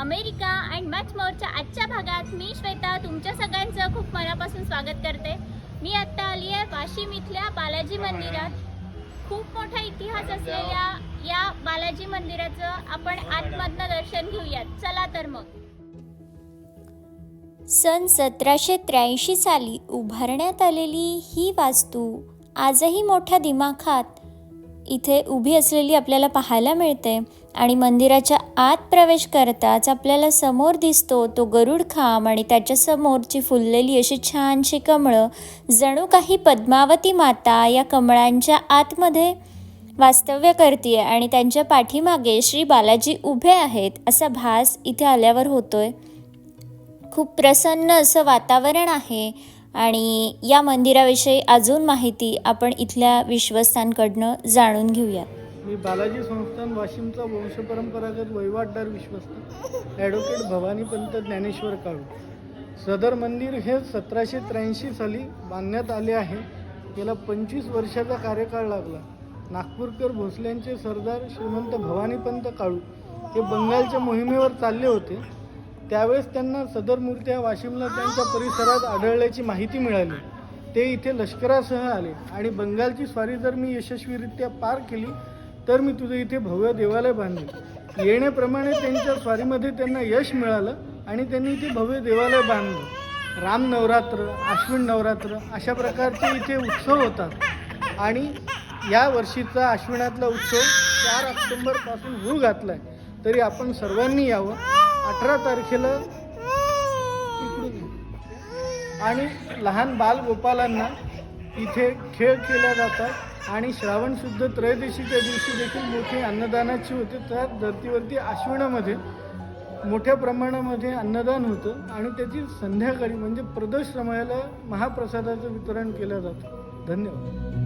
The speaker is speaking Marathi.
अमेरिका अँड मच मोरच्या आजच्या भागात मी श्वेता तुमच्या सगळ्यांचं खूप मनापासून स्वागत करते. मी आत्ता आली आहे वाशिम इथल्या बालाजी मंदिरात. खूप मोठा इतिहास असलेल्या या बालाजी मंदिराचं आपण आतमधनं दर्शन घेऊयात. चला तर मग. सन सतराशे त्र्याऐंशी साली उभारण्यात आलेली ही वास्तू आजही मोठ्या दिमाखात इथे उभी असलेली आपल्याला पाहायला मिळते. आणि मंदिराच्या आत प्रवेश करताच आपल्याला समोर दिसतो तो गरुड खांब आणि त्याच्यासमोरची फुललेली अशी छानशी कमळं. जणू काही पद्मावती माता या कमळांच्या आतमध्ये वास्तव्य करते आणि त्यांच्या पाठीमागे श्री बालाजी उभे आहेत असा भास इथे आल्यावर होतोय. खूप प्रसन्न असं वातावरण आहे आणि या मंदिराविषयी अजून माहिती आपण इथल्या विश्वस्तांकडनं जाणून घेऊयात मी बालाजी संस्थान वाशिमचा वंशपरंपरागत वहिवाटदार विश्वस्त ॲडव्होकेट भवानीपंत ज्ञानेश्वर काळू. सदर मंदिर हे सतराशे त्र्याऐंशी साली बांधण्यात आले आहे. याला पंचवीस वर्षाचा कार्यकाळ लागला. नागपूरकर भोसल्यांचे सरदार श्रीमंत भवानीपंत काळू हे बंगालच्या मोहिमेवर चालले होते. त्यावेळेस त्यांना सदर मूर्त्या वाशिमला त्यांच्या परिसरात आढळल्याची माहिती मिळाली. ते इथे लष्करासह आले आणि बंगालची स्वारी जर मी यशस्वीरित्या पार केली तर मी तुझं इथे भव्य देवालय बांधले येण्याप्रमाणे त्यांच्या स्वारीमध्ये त्यांना यश मिळालं आणि त्यांनी इथे भव्य देवालय बांधलं. राम नवरात्र आश्विन नवरात्र अशा प्रकारचे इथे उत्सव होतात. आणि या वर्षीचा आश्विनातला उत्सव चार ऑक्टोंबरपासून होऊ घातला आहे तरी आपण सर्वांनी यावं. अठरा तारखेला इकडून आणि लहान बालगोपालांना इथे खेळ केल्या जातात. आणि श्रावण शुद्ध त्रयोदशीच्या दिवशी देखील मोठी अन्नदानाची होते. त्या धर्तीवरती आश्विनामध्ये मोठ्या प्रमाणामध्ये अन्नदान होतं आणि त्याची संध्याकाळी म्हणजे प्रदोष रमायला महाप्रसादाचं वितरण केलं जातं. धन्यवाद.